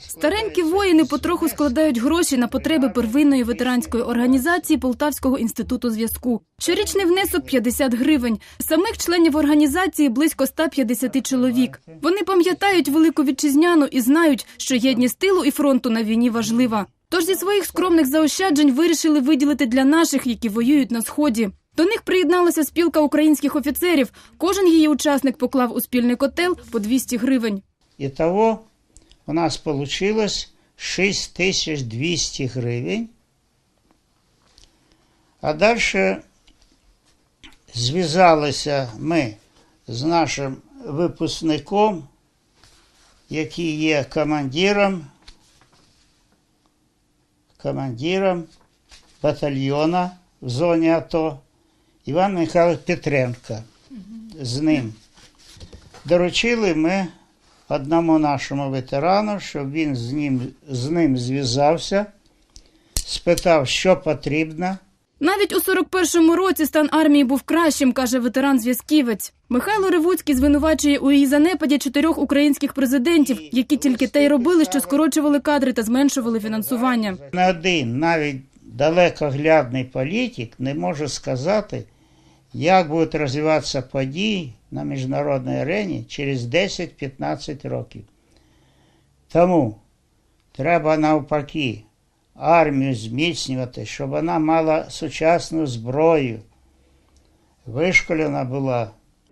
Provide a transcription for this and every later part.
Старенькі воїни потроху складають гроші на потреби первинної ветеранської організації Полтавського інституту зв'язку. Щорічний внесок 50 гривень. Самих членів організації близько 150 чоловік. Вони пам'ятають велику вітчизняну і знають, що єдність тилу і фронту на війні важлива. Тож зі своїх скромних заощаджень вирішили виділити для наших, які воюють на сході. До них приєдналася спілка українських офіцерів. Кожен її учасник поклав у спільний котел по 200 гривень. Итого у нас получилось 6200 гривень. А дальше зв'язалися ми з нашим випускником, який є командиром, командиром батальйона в зоні АТО Іван Михайлович Петренко. З ним. Доручили ми одному нашому ветерану, щоб він з ним, з ним зв'язався, спитав, що потрібно. Навіть у 41-му році стан армії був кращим, каже ветеран-зв'язківець. Михайло Ревуцький звинувачує у її занепаді чотирьох українських президентів, які тільки те й робили, що скорочували кадри та зменшували фінансування. Не один, навіть далекоглядний політик не може сказати, як будуть розвиватися події на міжнародній арені через 10-15 років. Тому треба навпаки армію зміцнювати, щоб вона мала сучасну зброю, вишколена була.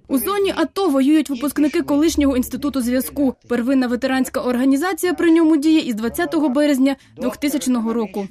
У зоні АТО воюють випускники колишнього інституту зв'язку. Первинна ветеранська організація при ньому діє із 20 березня 2000 року.